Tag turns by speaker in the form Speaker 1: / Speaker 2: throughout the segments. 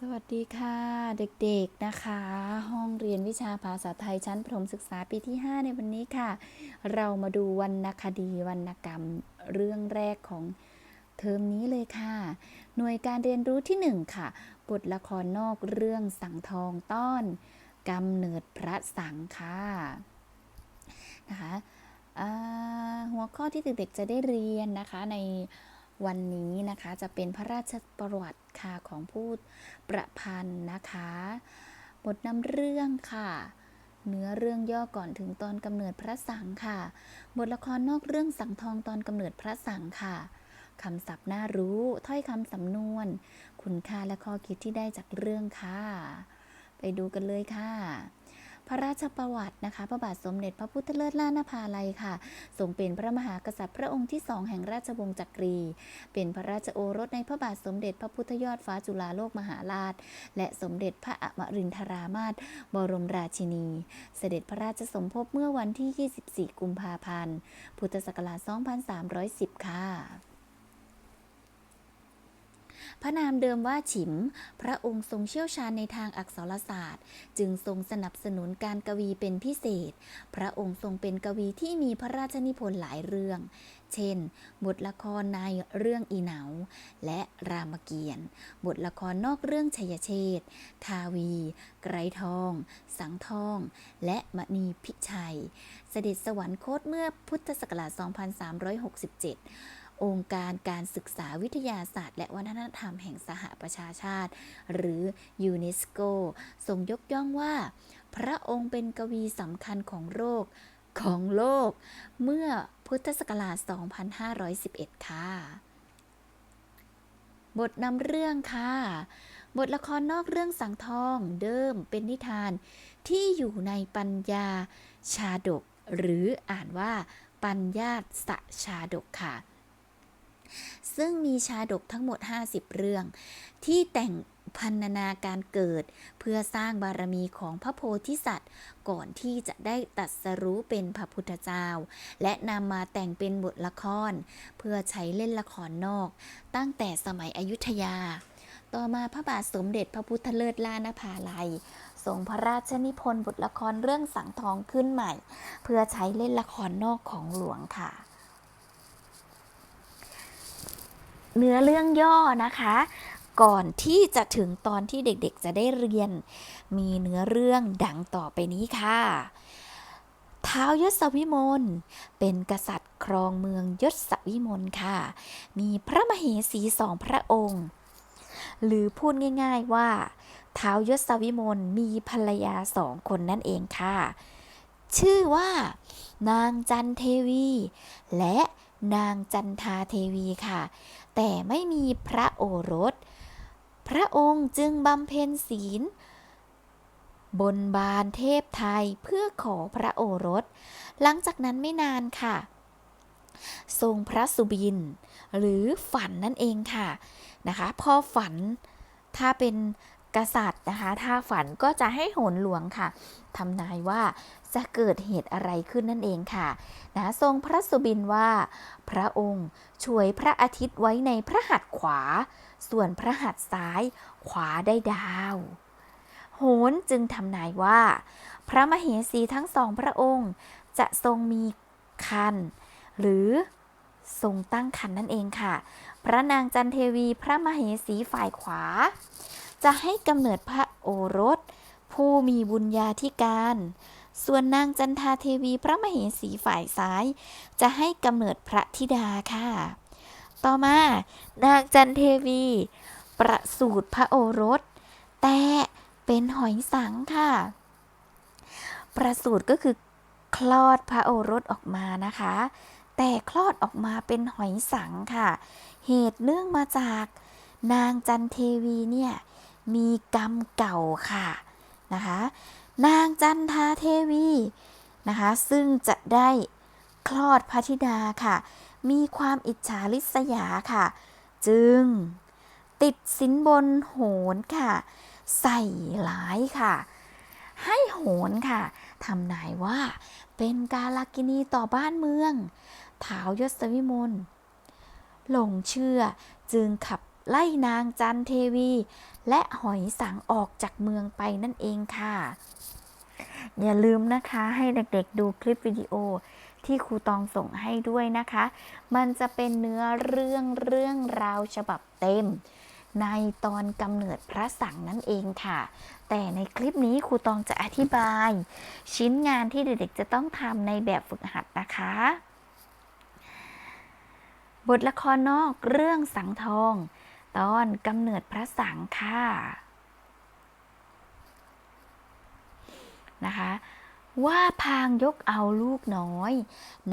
Speaker 1: สวัสดีค่ะเด็กๆนะคะ ห้องเรียนวิชาภาษาไทยชั้นประถมศึกษาปีที่ 5 ในวันนี้ค่ะ เรามาดูวรรณคดีวรรณกรรมเรื่องแรกของเทอมนี้เลยค่ะ หน่วยการเรียนรู้ที่ 1 ค่ะบทละครนอกเรื่องสังทองต้อนกำเนิดพระสังค่ะนะคะหัวข้อที่เด็กๆจะได้เรียนนะคะใน วันนี้นะคะจะเป็นพระราชประวัติค่ะของผู้ประพันธ์นะคะบทนำเรื่องค่ะ เนื้อเรื่องย่อก่อนถึงตอนกำเนิดพระสังค่ะ บทละครนอกเรื่องสังทองตอนกำเนิดพระสังค่ะคำศัพท์น่ารู้ถ้อยคำสำนวน คุณค่าและข้อคิดที่ได้จากเรื่องค่ะ ไปดูกันเลยค่ะ พระราชประวัตินะคะ พระบาทสมเด็จพระพุทธเลิศล่านภาลัยค่ะทรงเป็นพระมหากษัตริย์พระองค์ที่สองแห่งราชวงศ์จักรี เป็นพระราชโอรสในพระบาทสมเด็จพระพุทธยอดฟ้าจุฬาโลกมหาราช และสมเด็จพระอมรินทรามาศบรมราชินี เสด็จพระราชสมภพเมื่อวันที่ 24 กุมภาพันธ์ พุทธศักราช 2310 ค่ะ พระนามเดิมว่าฉิม พระองค์ทรงเชี่ยวชาญในทางอักษรศาสตร์ จึงทรงสนับสนุนการกวีเป็นพิเศษ พระองค์ทรงเป็นกวีที่มีพระราชนิพนธ์หลายเรื่อง เช่น บทละครในเรื่องอีเหนา และรามเกียรติ์ บทละครนอกเรื่องชัยเชษฐ์ทาวี ไกรทอง สังทอง และมณีพิชัย เสด็จสวรรคตเมื่อพุทธศักราช 2367 องค์การการศึกษาวิทยาศาสตร์ และวัฒนธรรมแห่งสหประชาชาติ หรือยูเนสโกทรงยกย่องว่า พระองค์เป็นกวีสำคัญของโลกของโลก เมื่อพุทธศักราช 2511 ค่ะ บทนำเรื่องค่ะ บทละครนอกเรื่องสังทองเดิมเป็นนิทานที่อยู่ในปัญญาชาดก หรืออ่านว่าปัญญาสชาดกค่ะ ซึ่งมีชาดกทั้งหมด 50 เรื่อง ที่แต่งพันนาการเกิด เพื่อสร้างบารมีของพระโพธิสัตว์ ก่อนที่จะได้ตรัสรู้เป็นพระพุทธเจ้า และนำมาแต่งเป็นบทละคร เพื่อใช้เล่นละครนอก ตั้งแต่สมัยอยุธยา ต่อมาพระบาทสมเด็จพระพุทธเลิศล่านภาลัยทรงพระราชนิพนธ์บทละครเรื่องสังทองขึ้นใหม่ เพื่อใช้เล่นละครนอกของหลวงค่ะ เนื้อเรื่องย่อนะคะ ก่อนที่จะถึงตอนที่เด็กๆจะได้เรียน มีเนื้อเรื่องดังต่อไปนี้ค่ะท้าวยศวิมลเป็นกษัตริย์ครองเมืองยศวิมลค่ะ มีพระมเหสีสองพระองค์ หรือพูดง่ายๆว่าท้าวยศวิมลมีภรรยาสองคนนั่นเองค่ะ ชื่อว่า นางจันเทวี และนางจันทาเทวีค่ะ แต่ไม่มีพระโอรส พระองค์จึงบำเพ็ญศีล บนบานเทพไทยเพื่อขอพระโอรส หลังจากนั้นไม่นานค่ะ ทรงพระสุบิน หรือฝันนั่นเองค่ะนะคะ พอฝันถ้าเป็น กษัตริย์นะคะ ถ้าฝันก็จะให้โหนหลวงค่ะทำนายว่าจะเกิดเหตุอะไรขึ้นนั่นเองค่ะนะทรงพระสุบินว่า พระองค์ช่วยพระอาทิตย์ไว้ในพระหัตถ์ขวา ส่วนพระหัตถ์ซ้ายขวาได้ดาว โหนจึงทำนายว่า พระมเหสีทั้งสองพระองค์จะทรงมีคัน หรือทรงตั้งคันนั่นเองค่ะ พระนางจันเทวีพระมเหสีฝ่ายขวา จะให้กำเนิดพระโอรส ผู้มีบุญญาธิการ ส่วนนางจันทาเทวีพระมเหสีฝ่ายซ้าย จะให้กำเนิดพระธิดาค่ะ ต่อมานางจันเทวี ประสูติพระโอรส แต่เป็นหอยสังค่ะ ประสูติก็คือคลอดพระโอรสออกมานะคะ แต่คลอดออกมาเป็นหอยสังค่ะ เหตุเนื่องมาจากนางจันเทวีเนี่ย มีกรรมเก่าค่ะนะคะนางจันทาเทวีนะคะซึ่งจะได้คลอดพระธิดาค่ะ มีความอิจฉาริษยาค่ะ จึงติดสินบนโหนค่ะ ใส่ร้ายค่ะ ให้โหนค่ะทำนายว่าเป็นกาลกินีต่อบ้านเมืองท้าวยศวิมลหลงเชื่อจึงขับ ไล่นางจันเทวี และหอยสังออกจากเมืองไปนั่นเองค่ะ อย่าลืมนะคะให้เด็กๆดูคลิปวิดีโอที่ครูตองส่งให้ด้วยนะคะ มันจะเป็นเนื้อเรื่องเรื่องราวฉบับเต็ม ในตอนกำเนิดพระสังนั่นเองค่ะ แต่ในคลิปนี้ครูตองจะอธิบาย ชิ้นงานที่เด็กๆจะต้องทำในแบบฝึกหัดนะคะ บทละครนอกเรื่องสังทอง ตอนกำเนิดพระสังค่ะนะคะว่าพางยกเอาลูกน้อย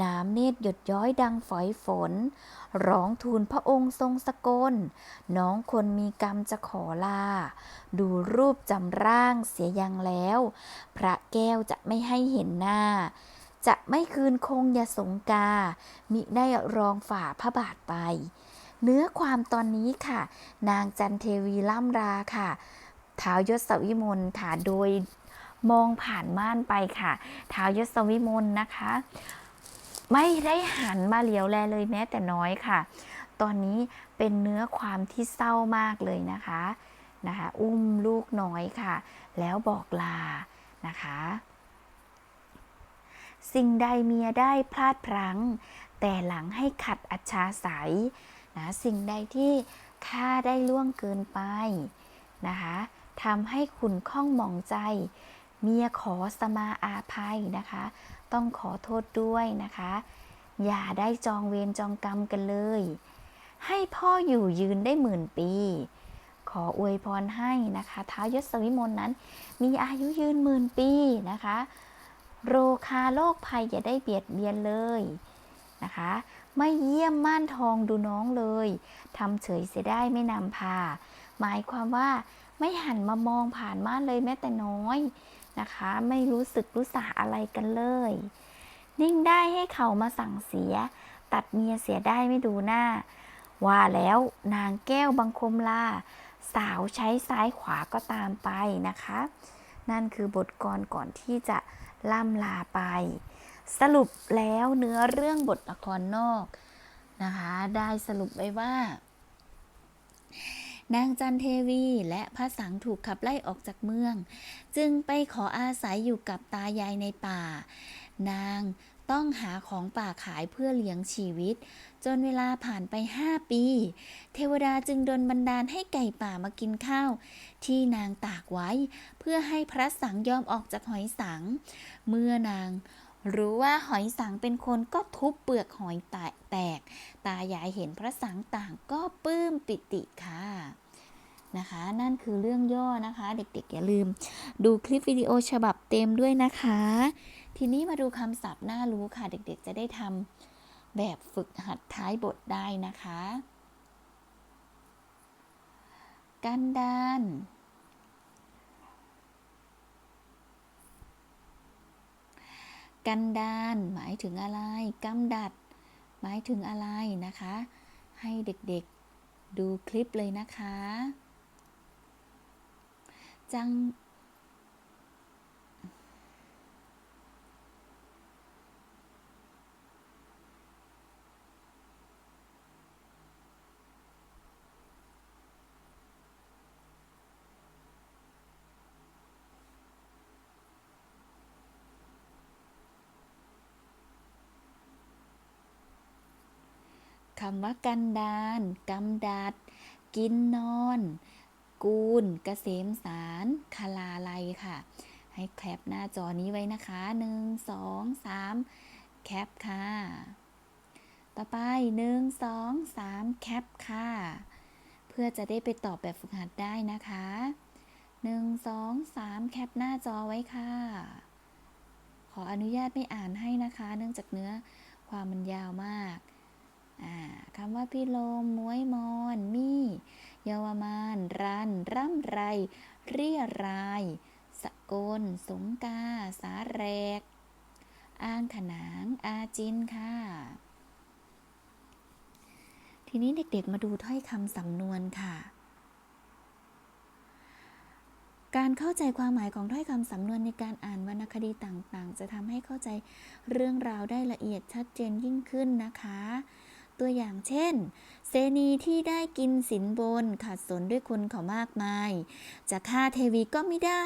Speaker 1: น้ำเนตรหยดย้อยดังฝอยฝน ร้องทูลพระองค์ทรงสกล น้องคนมีกรรมจะขอลา ดูรูปจำร่างเสียยังแล้ว พระแก้วจะไม่ให้เห็นหน้า จะไม่คืนคงอย่าสงกา มิได้รองฝ่าพระบาทไป เนื้อความตอนนี้ค่ะ นางจันเทวีล่ำราค่ะท้าวยศวิมลค่ะโดยมองผ่านม่านไปค่ะท้าวยศวิมลนะคะ ไม่ได้หันมาเหลียวแลเลยแม้แต่น้อยค่ะ ตอนนี้เป็นเนื้อความที่เศร้ามากเลยนะคะนะคะ อุ้มลูกน้อยค่ะ แล้วบอกลานะคะ สิ่งใดเมียได้พลาดพลั้ง แต่หลังให้ขัดอัจฉาสาย นะสิ่งใดที่ข้าได้ล่วงเกินไปนะคะทำให้ขุนข้องหมองใจ เมียขอสมาอาภัยนะคะ ต้องขอโทษด้วยนะคะ อย่าได้จองเวรจองกรรมกันเลย ให้พ่ออยู่ยืนได้หมื่นปี ขออวยพรให้นะคะท้าวยศวิมลนั้น มีอายุยืนหมื่นปีนะคะ โรคาโรคภัยอย่าได้เบียดเบียนเลยนะคะ ไม่เยี่ยมม่านทองดูน้องเลยทำเฉยเสียได้ไม่นำพา หมายความว่าไม่หันมามองผ่านม่านเลยแม้แต่น้อยนะคะ ไม่รู้สึกรู้สาอะไรกันเลย นิ่งได้ให้เขามาสั่งเสีย ตัดเมียเสียได้ไม่ดูหน้า ว่าแล้วนางแก้วบังคมลาสาวใช้ซ้ายขวาก็ตามไปนะคะ นั่นคือบทกรก่อนที่จะล่ำลาไป สรุปแล้วเนื้อเรื่องบทละครนอกนะคะ ได้สรุปไว้ว่า นางจันเทวีและพระสังถูกขับไล่ออกจากเมือง จึงไปขออาศัยอยู่กับตายายในป่า นางต้องหาของป่าขายเพื่อเลี้ยงชีวิต จนเวลาผ่านไปห้าปี เทวดาจึงดลบันดาลให้ไก่ป่ามากินข้าว ที่นางตากไว้ เพื่อให้พระสังยอมออกจากหอยสัง เมื่อนาง รู้ว่าหอยสังเป็นคนก็ทุบเปลือกหอยแตกแตก ตายายเห็นพระสังต่างก็ปลื้มปิติค่ะนะคะ นั่นคือเรื่องย่อนะคะ เด็กๆ อย่าลืม ดูคลิปวิดีโอฉบับเต็มด้วยนะคะ ทีนี้มาดูคำศัพท์น่ารู้ค่ะ เด็กๆ จะได้ทำแบบฝึกหัดท้ายบทได้นะคะ กันดาน กันดานหมายถึงอะไรกำดัด หมายถึงอะไรนะคะ ให้เด็กๆดูคลิปเลยนะคะ จังำว่ากันดานกำดัด กินนอน กูลเกษมสารคลาไลค่ะ ให้แคปหน้าจอนี้ไว้นะคะหนึ่งสองสามแคปค่ะ ต่อไปหนึ่งสองสามแคปค่ะ เพื่อจะได้ไปตอบแบบฝึกหัดได้นะคะหนึ่งสองสามแคปหน้าจอไว้ค่ะ ขออนุญาตไม่อ่านให้นะคะ เนื่องจากเนื้อความมันยาวมาก คำว่าพี่ลมมวยมอนมี่ เยาวมาน รัน ร่ำไร เรียราย สกล สงกา สาแรก อ้างขนาง อาจินค่ะ ทีนี้เด็กๆมาดูถ้อยคำสำนวนค่ะ การเข้าใจความหมายของถ้อยคำสำนวนในการอ่านวรรณคดีต่างๆ จะทำให้เข้าใจเรื่องราวได้ละเอียดชัดเจนยิ่งขึ้นนะคะ ตัวอย่างเช่นเสนีที่ได้กินสินบนขัดสนด้วยคนเขามากมาย จะฆ่าเทวีก็ไม่ได้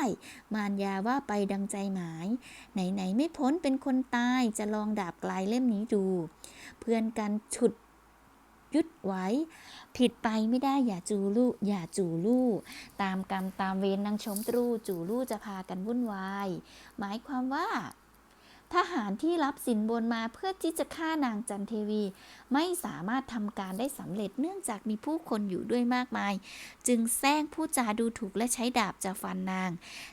Speaker 1: มารยาว่าไปดังใจหมาย ไหนๆไม่พ้นเป็นคนตายจะลองดาบกลายเล่มนี้ดู เพื่อนกันฉุดยุดไว้ ผิดไปไม่ได้อย่าจูลู่อย่าจูลู่ ตามกรรมตามเวรนางชมตรู จูลู่จะพากันวุ่นวาย หมายความว่า ทหารที่รับสินบนมาเพื่อที่จะฆ่านางจันเทวี ไม่สามารถทำการได้สำเร็จเนื่องจากมีผู้คนอยู่ด้วยมากมาย จึงแซงผู้จาดูถูกและใช้ดาบจะฟันนาง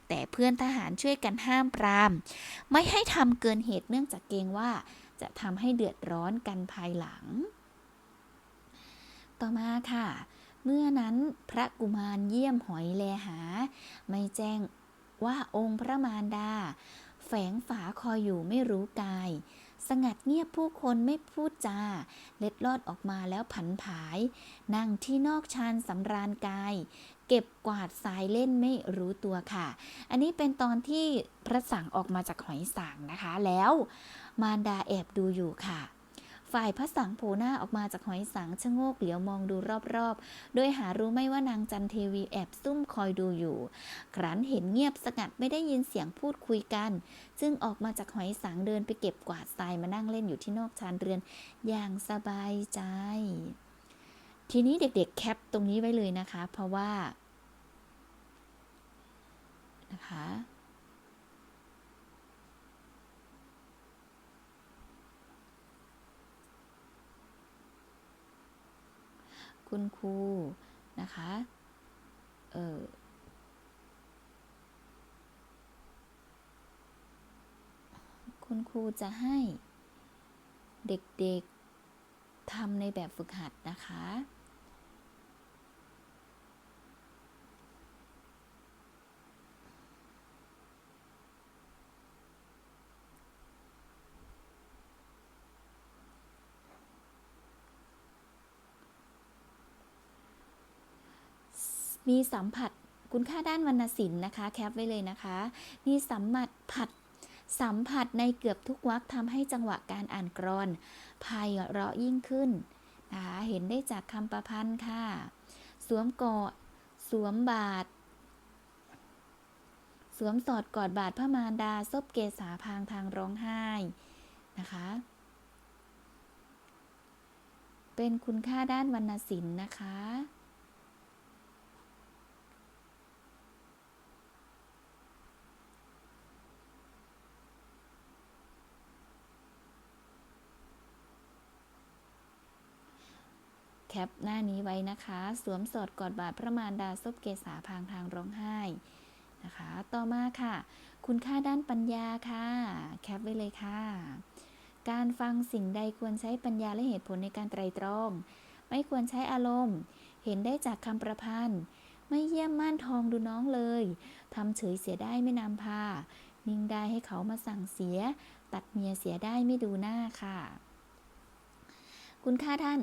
Speaker 1: แต่เพื่อนทหารช่วยกันห้ามปราม ไม่ให้ทำเกินเหตุเนื่องจากเกรงว่าจะทำให้เดือดร้อนกันภายหลัง ต่อมาค่ะ เมื่อนั้นพระกุมารเยี่ยมหอยแลหา ไม่แจ้งว่าองค์พระมารดา แฝงฝาคอยอยู่ไม่รู้กาย สงัดเงียบผู้คนไม่พูดจา เล็ดลอดออกมาแล้วผันผาย นั่งที่นอกชานสำราญกาย เก็บกวาดสายเล่นไม่รู้ตัวค่ะ อันนี้เป็นตอนที่พระสังออกมาจากหอยสังนะคะ แล้ว มารดาแอบดูอยู่ค่ะ ฝ่ายพระสังโผล่หน้าออกมาจากหอยสังชะโงกเหลียวมองดูรอบๆ โดยหารู้ไม่ว่านางจันเทวีแอบซุ่มคอยดูอยู่ ครั้นเห็นเงียบสงัดไม่ได้ยินเสียงพูดคุยกัน จึงออกมาจากหอยสังเดินไปเก็บกวาดทรายมานั่งเล่นอยู่ที่นอกชานเรือน อย่างสบายใจ ทีนี้เด็กๆแคปตรงนี้ไว้เลยนะคะ เพราะว่านะคะ คุณครูนะคะเออคุณครูจะให้เด็กๆทำในแบบฝึกหัดนะคะ มีสัมผัสคุณค่าด้านวรรณศิลป์นะคะ แคปไว้เลยนะคะ มีสัมผัสผัดสัมผัสในเกือบทุกวรรคทำให้จังหวะการอ่านกรอนไพเราะยิ่งขึ้นนะคะเห็นได้จากคำประพันธ์ค่ะ สวมกอดสวมบาท สวมสอดกอดบาทพระมารดาซบเกษาพางทางร้องไห้นะคะ เป็นคุณค่าด้านวรรณศิลป์นะคะ คปหน้านี้ไว้นะคะ สวมสอดกอดบาทพระมารดาซบเกษาพางทางร้องไห้นะคะ ต่อมาค่ะ คุณค่าด้านปัญญาค่ะ แคปไว้เลยค่ะ การฟังสิ่งใดควรใช้ปัญญาและเหตุผลในการไตรตรอง ไม่ควรใช้อารมณ์ เห็นได้จากคำประพันธ์ ไม่เยี่ยมม่านทองดูน้องเลยทำเฉยเสียได้ไม่นำพา นิ่งได้ให้เขามาสั่งเสีย ตัดเมียเสียได้ไม่ดูหน้าค่ะ คุณค่าท่าน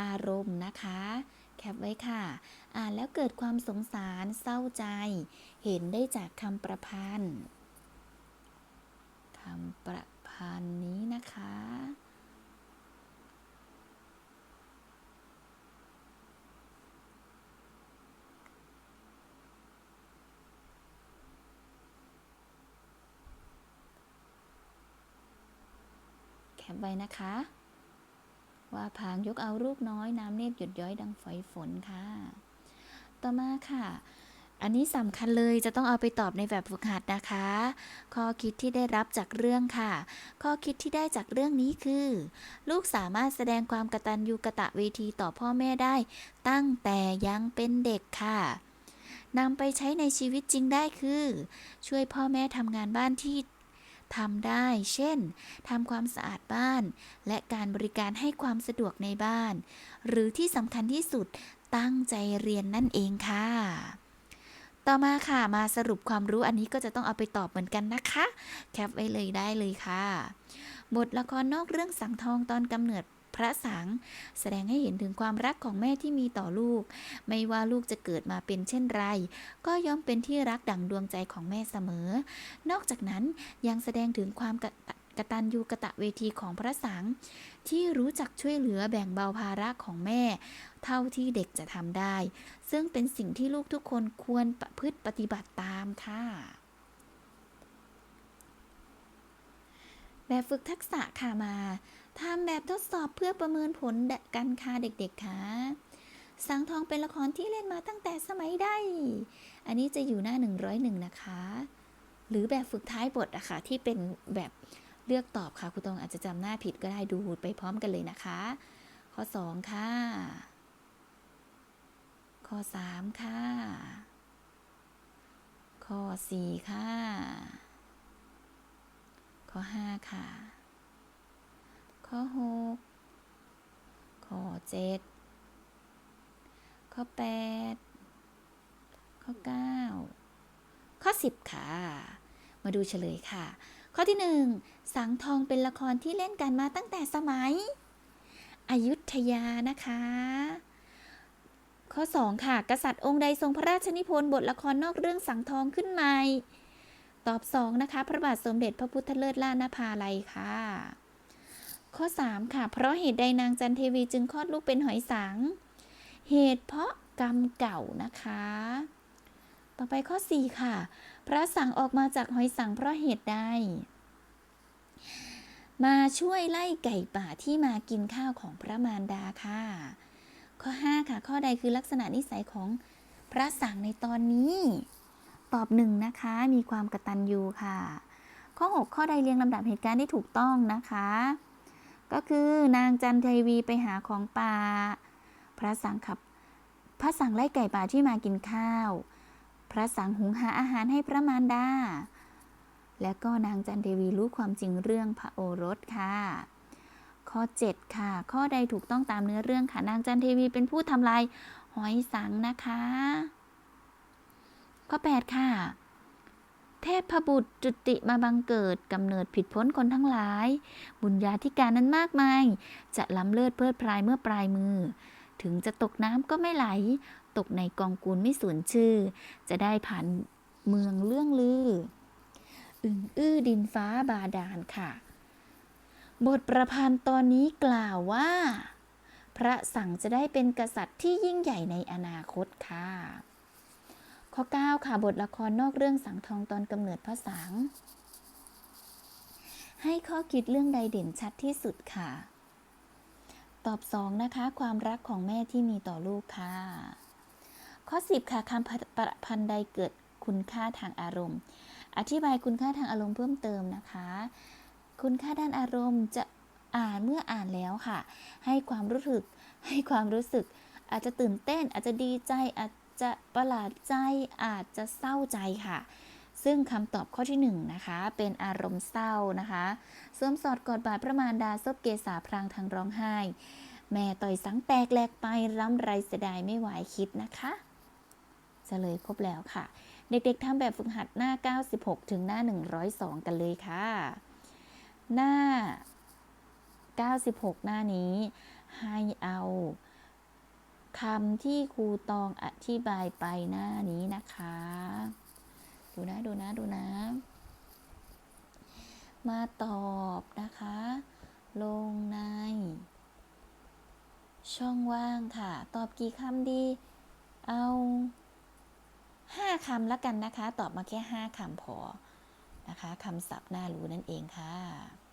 Speaker 1: อารมณ์นะคะ แคปไว้ค่ะ อ่านแล้วเกิดความสงสารเศร้าใจ เห็นได้จากคำประพันธ์คำประพันธ์นี้นะคะแคปไว้นะคะ ว่าพางยกเอาลูกน้อยน้ำเนตรหยดย้อยดังฝอยฝนค่ะ ต่อมาค่ะ อันนี้สำคัญเลยจะต้องเอาไปตอบในแบบฝึกหัดนะคะ ข้อคิดที่ได้รับจากเรื่องค่ะ ข้อคิดที่ได้จากเรื่องนี้คือ ลูกสามารถแสดงความกตัญญูกะตะเวทีต่อพ่อแม่ได้ ตั้งแต่ยังเป็นเด็กค่ะนำไปใช้ในชีวิตจริงได้คือ ช่วยพ่อแม่ทำงานบ้านที่ ทำได้ เช่นทำความสะอาดบ้าน และการบริการให้ความสะดวกในบ้าน หรือที่สำคัญที่สุดตั้งใจเรียนนั่นเองค่ะ ต่อมาค่ะมาสรุปความรู้อันนี้ก็จะต้องเอาไปตอบเหมือนกันนะคะ แคปไว้เลยได้เลยค่ะ บทละครนอกเรื่องสังทองตอนกำเนิด พระสัง แสดงให้เห็นถึงความรักของแม่ที่มีต่อลูก ไม่ว่าลูกจะเกิดมาเป็นเช่นไร ก็ย่อมเป็นที่รักดั่งดวงใจของแม่เสมอ นอกจากนั้นยังแสดงถึงความกกตัญญูกะตะเวทีของพระสังฆ์ที่รู้จักช่วยเหลือแบ่งเบาภาระของแม่ เท่าที่เด็กจะทำได้ ซึ่งเป็นสิ่งที่ลูกทุกคนควรประพฤติปฏิบัติตามค่ะ แบบฝึกทักษะค่ะมา ทำแบบทดสอบเพื่อประเมินผลกันค่ะเด็กๆค่ะสังทองเป็นละครที่เล่นมาตั้งแต่สมัยใดอันนี้จะอยู่หน้า 101 นะคะ หรือแบบฝึกท้ายบทอะค่ะที่เป็นแบบเลือกตอบค่ะครูตองอาจจะจำหน้าผิดก็ได้ดูไปพร้อมกันเลยนะคะ ข้อ 2 ค่ะ ข้อ 3 ค่ะ ข้อ 4 ค่ะ ข้อ 5 ค่ะ ข้อ 6 ข้อ 7 ข้อ 8 ข้อ 9 ข้อ 10 ค่ะ มาดูเฉลยค่ะ ข้อที่ 1 สังทองเป็นละครที่เล่นกันมาตั้งแต่สมัย อยุธยานะคะ ข้อ 2 ค่ะ กษัตริย์องค์ใดทรงพระราชนิพนธ์บทละครนอกเรื่องสังทองขึ้นใหม่ตอบ 2 นะคะ พระบาทสมเด็จพระพุทธเลิศล่านภาลัยค่ะ ข้อ 3 ค่ะ เพราะเหตุใดนางจันเทวีจึงคลอดลูกเป็นหอยสัง เหตุเพราะกรรมเก่านะคะ ต่อไปข้อ 4 ค่ะ พระสังออกมาจากหอยสังเพราะเหตุใด มาช่วยไล่ไก่ป่าที่มากินข้าวของพระมารดาค่ะ ข้อ 5 ค่ะ ข้อใดคือลักษณะนิสัยของพระสังในตอนนี้ ตอบหนึ่งนะคะ มีความกระตัญญูค่ะ ข้อ 6 ข้อใดเรียงลำดับเหตุการณ์ที่ถูกต้องนะคะ ก็คือนางจันทวีไปหาของป่า พระสังขับ พระสังไล่ไก่ป่าที่มากินข้าว พระสังหุงหาอาหารให้พระมารดา แล้วก็นางจันเทวีรู้ความจริงเรื่องพระโอรสค่ะ ข้อ 7 ค่ะ ข้อใดถูกต้องตามเนื้อเรื่องค่ะ นางจันเทวีเป็นผู้ทำลายหอยสังนะคะ ข้อ 8 ค่ะ เทพบุตรจุติมาบังเกิดกำเนิดผิดพ้นคนทั้งหลาย บุญญาธิการนั้นมากมาย จะล้ำเลิศเพลิดเพลายเมื่อปลายมือ ถึงจะตกน้ำก็ไม่ไหล ตกในกองกูลไม่สูญชื่อ จะได้ผ่านเมืองเรื่องลือ อึงอื้อดินฟ้าบาดาลค่ะ บทประพันธ์ตอนนี้กล่าวว่า พระสังจะได้เป็นกษัตริย์ที่ยิ่งใหญ่ในอนาคตค่ะ ข้อ 9 ค่ะบทละครนอกเรื่องสังทองตอนกำเนิดพระสัง ให้ข้อคิดเรื่องใดเด่นชัดที่สุดค่ะ ตอบ 2 นะคะ ความรักของแม่ที่มีต่อลูกค่ะ ข้อ 10 ค่ะคำประพันธ์ใดเกิดคุณค่าทางอารมณ์ อธิบายคุณค่าทางอารมณ์เพิ่มเติมนะคะ คุณค่าด้านอารมณ์จะอ่านเมื่ออ่านแล้วค่ะ ให้ความรู้สึก ให้ความรู้สึก อาจจะตื่นเต้น อาจจะดีใจอาจ จะประหลาดใจอาจจะเศร้าใจค่ะ ซึ่งคำตอบข้อที่1นะคะเป็นอารมณ์เศร้านะคะสวมสอดกอดบาดพระมารดาซบเกษาพรางทางร้องไห้ แม่ต่อยสังแตกแหลกไปร่ำไรเสียดายไม่ไหวคิดนะคะเฉลยครบแล้วค่ะ เด็กๆทำแบบฝึกหัดหน้า 96 ถึงหน้า 102 กันเลยค่ะ หน้า 96 หน้านี้ให้เอา คำที่ครูตองอธิบายไปหน้านี้นะคะ ดูนะดูนะดูนะ มาตอบนะคะ ลงใน ช่องว่างค่ะ ตอบกี่คำดี เอาห้าคำแล้วกันนะคะ ตอบมาแค่ห้าคำพอนะคะคำศัพท์น่ารู้นั่นเองค่ะ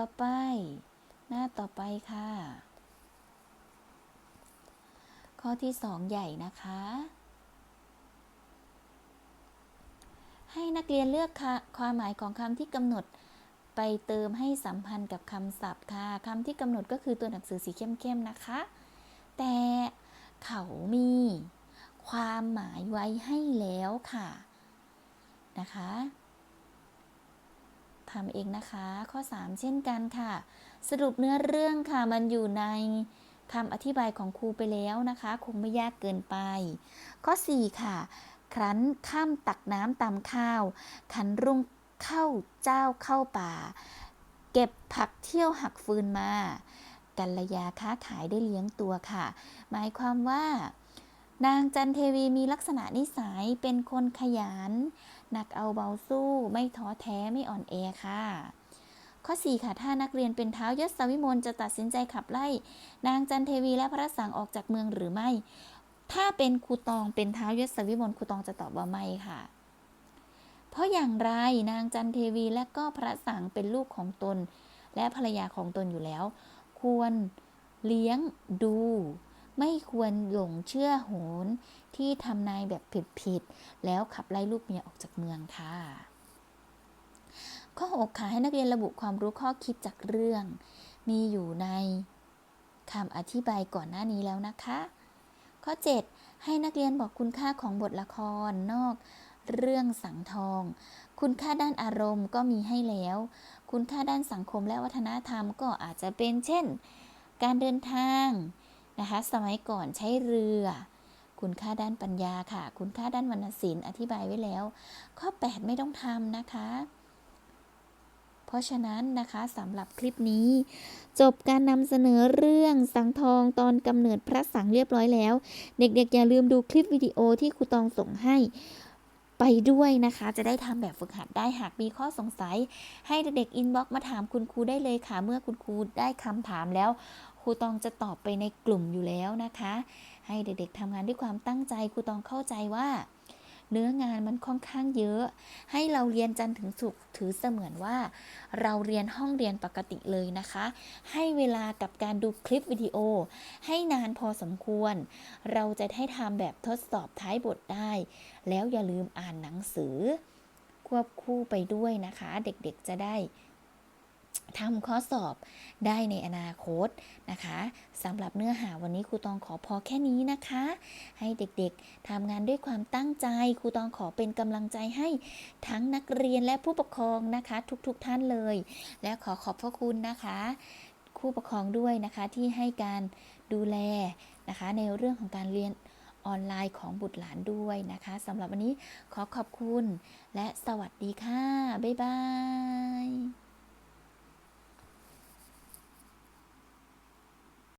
Speaker 1: ต่อไป หน้าต่อไปค่ะ ข้อที่สองใหญ่นะคะ ให้นักเรียนเลือกค่ะความหมายของคำที่กำหนดไปเติมให้สัมพันธ์กับคำศัพท์ค่ะคำที่กำหนดก็คือตัวหนังสือสีเข้มๆนะคะ แต่เขามีความหมายไว้ให้แล้วค่ะนะคะ ทำเองนะคะ ข้อ 3 เช่นกันค่ะ สรุปเนื้อเรื่องค่ะมันอยู่ในคำอธิบายของครูไปแล้วนะคะ คงไม่ยากเกินไป ข้อ 4 ค่ะ ครั้นข้ามตักน้ำตำข้าว ขันรุ่งเข้าเจ้าเข้าป่า เก็บผักเที่ยวหักฟืนมา กัลยาค้าขายได้เลี้ยงตัวค่ะ หมายความว่า นางจันเทวีมีลักษณะนิสัยเป็นคนขยัน หนักเอาเบาสู้ ไม่ท้อแท้ไม่อ่อนแอค่ะ ข้อ 4 ค่ะ ถ้านักเรียนเป็นเท้ายศวิมลจะตัดสินใจขับไล่ นางจันเทวีและพระสังออกจากเมืองหรือไม่ ถ้าเป็นครูตองเป็นเท้ายศวิมลครูตองจะตอบว่าไม่ค่ะ เพราะอย่างไรนางจันเทวีและก็พระสังเป็นลูกของตน และภรรยาของตนอยู่แล้ว ควรเลี้ยงดู ไม่ควรหลงเชื่อโหนที่ทำนายแบบผิดๆแล้วขับไล่ลูกเมียออกจากเมืองค่ะ ข้อ6ค่ะให้นักเรียนระบุความรู้ข้อคิดจากเรื่อง มีอยู่ในคำอธิบายก่อนหน้านี้แล้วนะคะ ข้อ 7 ให้นักเรียนบอกคุณค่าของบทละครนอกเรื่องสังทอง คุณค่าด้านอารมณ์ก็มีให้แล้ว คุณค่าด้านสังคมและวัฒนธรรมก็อาจจะเป็นเช่น การเดินทาง นะคะ สมัยก่อนใช้เรือ คุณค่าด้านปัญญาค่ะ คุณค่าด้านวรรณศิลป์อธิบายไว้แล้ว ข้อ 8 ไม่ต้องทำนะคะ เพราะฉะนั้นนะคะสำหรับคลิปนี้ จบการนำเสนอเรื่องสังทองตอนกำเนิดพระสังเรียบร้อยแล้ว เด็กๆ อย่าลืมดูคลิปวิดีโอที่ครูตองส่งให้ไปด้วยนะคะ จะได้ทำแบบฝึกหัดได้หากมีข้อสงสัย ให้เด็กๆอินบ็อกซ์มาถามคุณครูได้เลยค่ะ เมื่อคุณครูได้คำถามแล้ว ครูตองจะตอบไปในกลุ่มอยู่แล้วนะคะ ให้เด็กๆทำงานด้วยความตั้งใจครูตองเข้าใจว่า เนื้องานมันค่อนข้างเยอะ ให้เราเรียนจันทร์ถึงศุกร์ถือเสมือนว่า เราเรียนห้องเรียนปกติเลยนะคะ ให้เวลากับการดูคลิปวิดีโอ ให้นานพอสมควร เราจะได้ทำแบบทดสอบท้ายบทได้ แล้วอย่าลืมอ่านหนังสือ ควบคู่ไปด้วยนะคะ เด็กๆจะได้ ทำข้อสอบได้ในอนาคตนะคะสำหรับเนื้อหาวันนี้ครูตองขอพอแค่นี้นะคะ ให้เด็กๆทำงานด้วยความตั้งใจครูตองขอเป็นกำลังใจให้ทั้งนักเรียนและผู้ปกครองนะคะ ทุกๆท่านเลย และขอขอบพระคุณนะคะผู้ปกครองด้วยนะคะที่ให้การดูแลนะคะ ในเรื่องของการเรียนออนไลน์ของบุตรหลานด้วยนะคะสำหรับวันนี้ขอขอบคุณและสวัสดีค่ะ บ๊ายบาย